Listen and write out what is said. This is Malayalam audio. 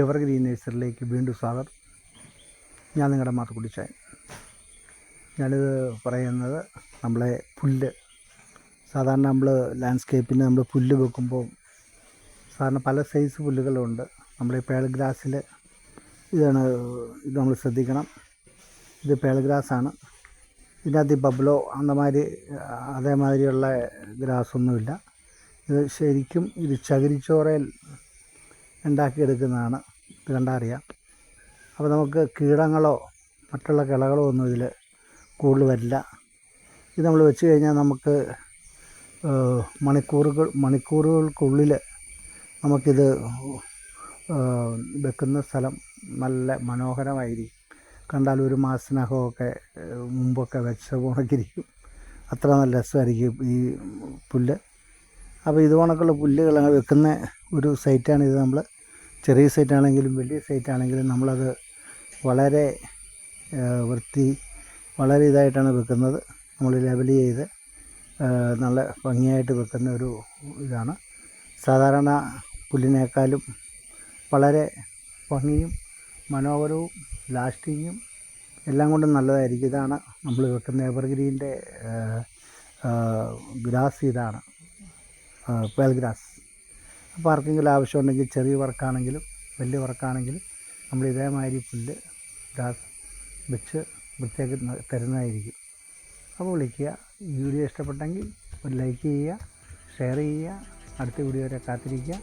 എവർ നേഴ്സറിയിലേക്ക് വീണ്ടും സ്വാഗതം. ഞാൻ നിങ്ങളുടെ മാത്തുക്കുട്ടിച്ചായൻ ഞാനിത് പറയുന്നത് നമ്മളെ പുല്ല്. സാധാരണ നമ്മൾ ലാൻഡ്സ്കേപ്പിന് നമ്മൾ പുല്ല് വെക്കുമ്പോൾ സാധാരണ പല സൈസ് പുല്ലുകളുണ്ട്. നമ്മുടെ ഈ പേൾ ഗ്രാസിൽ ഇതാണ് ഇത് നമ്മൾ ശ്രദ്ധിക്കണം. ഇത് പേൾ ഗ്രാസാണ് ഇതിനകത്ത് ബബ്ലോ അന്നമാതിരി അതേമാതിരിയുള്ള ഗ്രാസൊന്നുമില്ല ഇത് ശരിക്കും ഇത് ചകിരിച്ചോറയിൽ ഉണ്ടാക്കിയെടുക്കുന്നതാണ്. ഇത് കണ്ടാൽ അറിയാം. അപ്പോൾ നമുക്ക് കീടങ്ങളോ മറ്റുള്ള കിളകളോ ഒന്നും ഇതിൽ കൂടുതൽ വരില്ല. ഇത് നമ്മൾ വെച്ച് കഴിഞ്ഞാൽ നമുക്ക് മണിക്കൂറുകൾ മണിക്കൂറുകൾക്കുള്ളിൽ നമുക്കിത് വെക്കുന്ന സ്ഥലം നല്ല മനോഹരമായിരിക്കും. കണ്ടാൽ ഒരു മാസത്തിനകമൊക്കെ മുമ്പൊക്കെ വെച്ച ഉണക്കിരിക്കും അത്ര നല്ല രസമായിരിക്കും ഈ പുല്ല്. അപ്പോൾ ഇത് പുല്ലുകൾ വെക്കുന്ന ഒരു സൈറ്റാണ് ഇത് നമ്മൾ ചെറിയ സൈറ്റാണെങ്കിലും വലിയ സൈറ്റാണെങ്കിലും നമ്മളത് വളരെ വൃത്തി വളരെ ഇതായിട്ടാണ് വെക്കുന്നത്. നമ്മൾ ലെവൽ ചെയ്ത് നല്ല ഭംഗിയായിട്ട് വെക്കുന്ന ഒരു ഇതാണ്. സാധാരണ പുല്ലിനേക്കാളും വളരെ ഭംഗിയും മനോഹരവും ലാസ്റ്റിങ്ങും എല്ലാം കൊണ്ടും നല്ലതായിരിക്കും. ഇതാണ് നമ്മൾ വെക്കുന്ന എവർഗ്രീന്റെ ഗ്രാസ് ഇതാണ്. Pale grass. അപ്പോൾ ആർക്കെങ്കിലും ആവശ്യമുണ്ടെങ്കിൽ ചെറിയ വർക്കാണെങ്കിലും വലിയ വർക്കാണെങ്കിലും നമ്മൾ ഇതേമാതിരി പുല്ല് ഗ്രാസ് വെച്ച് വൃത്തിയാക്കി തരുന്നതായിരിക്കും. അപ്പോൾ വിളിക്കുക. ഈ വീഡിയോ ഇഷ്ടപ്പെട്ടെങ്കിൽ ഒരു ലൈക്ക് ചെയ്യുക ഷെയർ ചെയ്യുക അടുത്ത വീഡിയോ വരെ കാത്തിരിക്കുക.